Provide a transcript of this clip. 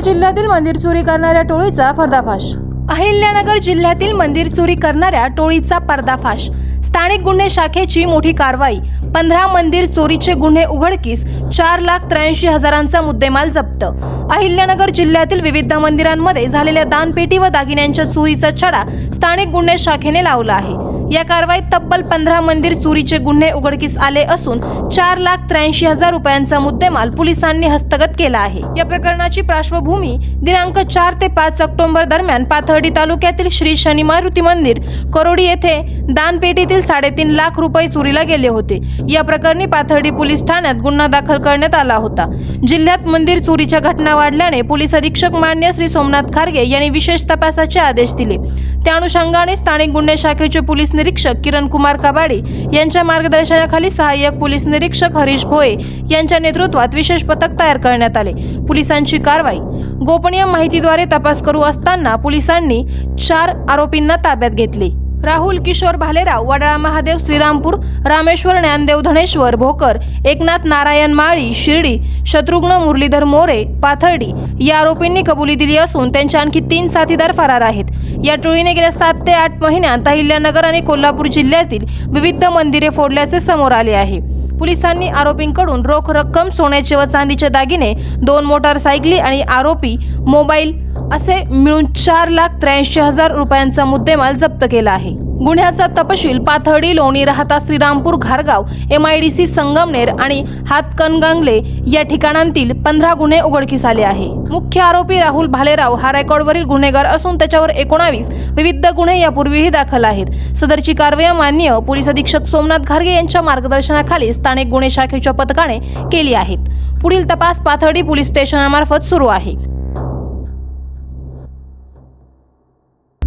जिल्ह्यातील मंदिर चोरी करणाऱ्या टोळीचा पर्दाफाश. अहिल्यानगर जिल्ह्यातील मंदिर चोरी करणाऱ्या टोळीचा पर्दाफाश. स्थानिक गुन्हे शाखेची मोठी कारवाई. पंधरा मंदिर चोरीचे गुन्हे उघडकीस चार लाख त्र्याऐंशी हजारांचा मुद्देमाल जप्त. अहिल्यानगर जिल्ह्यातील विविध मंदिरांमध्ये झालेल्या दानपेटी व दागिन्यांच्या चोरीचा छडा स्थानिक गुन्हे शाखेने लावला आहे. या कारवाईत तब्बल पंधरा मंदिर चोरीचे गुन्हे उघडकीस आले असून चार लाख त्र्याऐंशी हजार रुपयांचा मुद्देमाल पोलिसांनी हस्तगत केला आहे. या प्रकरणाची पार्श्वभूमी दिनांक चार ते पाच ऑक्टोबर दरम्यान पाथर्डी तालुक्यातील श्री शनी मारुती मंदिर करोडी येथे दानपेटीतील साडेतीन लाख रुपये चोरीला गेले होते. या प्रकरणी पाथर्डी पोलीस ठाण्यात गुन्हा दाखल करण्यात आला होता. जिल्ह्यात मंदिर चोरीच्या घटना वाढल्याने पोलीस अधीक्षक मान्य श्री सोमनाथ खारगे यांनी विशेष तपासाचे आदेश दिले. त्या अनुषंगाने स्थानिक गुन्हे शाखेचे पोलीस निरीक्षक किरण कुमार कबाडे यांच्या मार्गदर्शनाखाली सहाय्यक पोलीस निरीक्षक हरीश भोये यांच्या नेतृत्वात विशेष पथक तयार करण्यात आले. पोलिसांची कारवाई. गोपनीय माहितीद्वारे तपास करू असताना पोलिसांनी चार आरोपींना ताब्यात घेतले. राहुल किशोर भालेराव वडाळा महादेव श्रीरामपूर रामेश्वर ज्ञानदेव धनेश्वर भोकर एकनाथ नारायण माळी शिर्डी शत्रुघ्न मुरलीधर मोरे पाथर्डी या आरोपींनी कबुली दिली असून त्यांचे आणखी तीन साथीदार फरार आहेत. या टोळीने गेल्या सात ते आठ महिन्यात अहिल्यानगर आणि कोल्हापूर जिल्ह्यातील विविध मंदिरे फोडल्याचे समोर आले आहे. पोलिसांनी आरोपींकडून रोख रक्कम सोन्याचे व चांदीचे दागिने दोन मोटारसायकली आणि आरोपी मोबाईल असे मिळून चार लाख त्र्याऐंशी हजार रुपयांचा मुद्देमाल जप्त केला आहे. गुन्ह्याचा तपशील Pathardi Loni Rahata Shrirampur घारगाव M I D C Sangamner आणि हातकणगंगले या ठिकाणांतील पंधरा गुन्हे उघडकीस आले आहे. मुख्य आरोपी राहुल भालेराव हा रेकॉर्डवरील गुन्हेगार असून त्याच्यावर एकोणावीस विविध गुन्हे यापूर्वीही दाखल आहेत. सदरची कारवाई मान्य पोलीस अधीक्षक सोमनाथ घारगे यांच्या मार्गदर्शनाखाली स्थानिक गुन्हे शाखेच्या पथकाने केली आहेत. पुढील तपास पाथर्डी पोलीस स्टेशनामार्फत सुरू आहे.